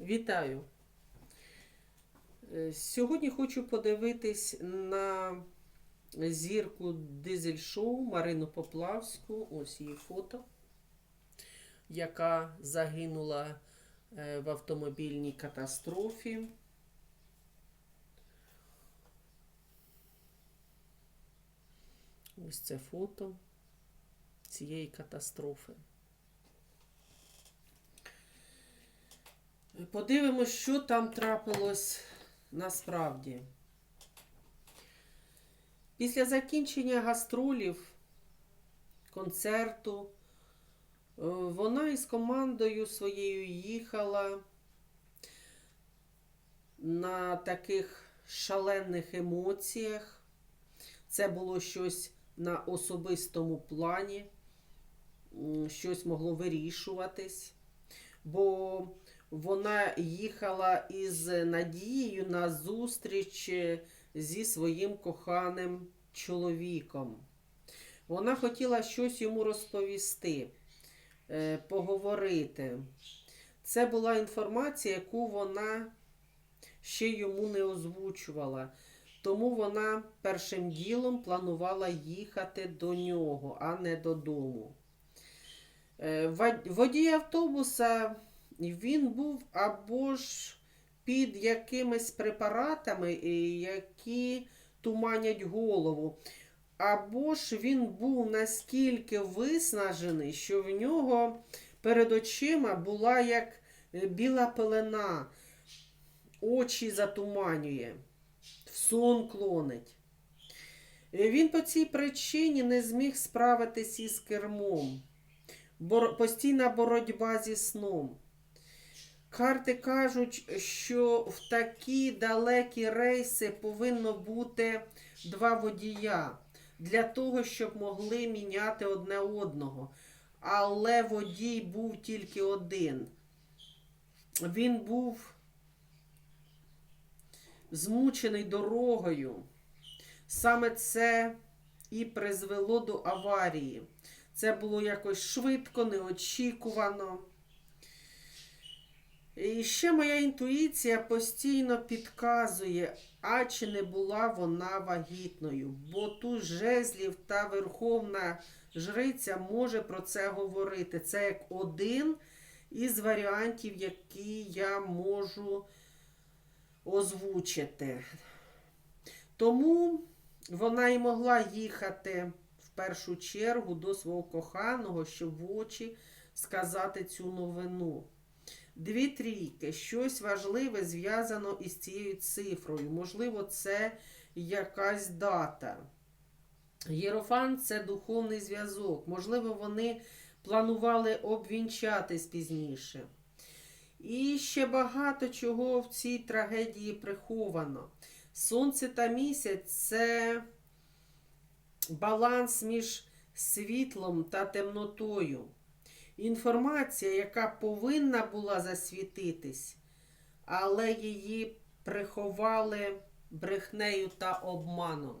Вітаю! Е, Сьогодні хочу подивитись на зірку дизель-шоу Марину Поплавську. Ось її фото, яка загинула е, в автомобільній катастрофі. Ось це фото цієї катастрофи. Подивимось, що там трапилось насправді. Після закінчення гастролів, концерту, е, вона із командою своєю їхала на таких шалених емоціях. Це було щось на особистому плані, щось могло вирішуватись, бо вона їхала із надією на зустріч е, зі своїм коханим чоловіком. Вона хотіла щось йому розповісти, е, поговорити. Це була інформація, яку вона ще йому не озвучувала. Тому вона першим ділом планувала їхати до нього, а не додому. Е, Водій автобуса він був або ж під якимись препаратами, е, які туманять голову, або ж він був наскільки виснажений, що в нього перед очима була як е, біла пелена, очі затуманює, в сон клонить. Е, Він по цій причині не зміг справитись із кермом. Постійна боротьба зі сном. Карти кажуть, що в такі далекі рейси повинно бути два водія для того, щоб могли міняти одне одного. Але водій був тільки один. Він був змучений дорогою. Саме це і призвело до аварії. Це було якось швидко, неочікувано. І ще моя інтуїція постійно підказує, а чи не була вона вагітною, бо тут жезлів та верховна жриця може про це говорити. Це як один із варіантів, які я можу озвучити. Тому вона і могла їхати в першу чергу до свого коханого, щоб в очі сказати цю новину. Дві трійки, щось важливе зв'язано із цією цифрою. Можливо, це якась дата. Єрофант це духовний зв'язок. Можливо, вони планували обвінчатись пізніше. І ще багато чого в цій трагедії приховано. Сонце та місяць це баланс між світлом та темнотою. Інформація, яка повинна була засвітитись, але її приховали брехнею та обманом.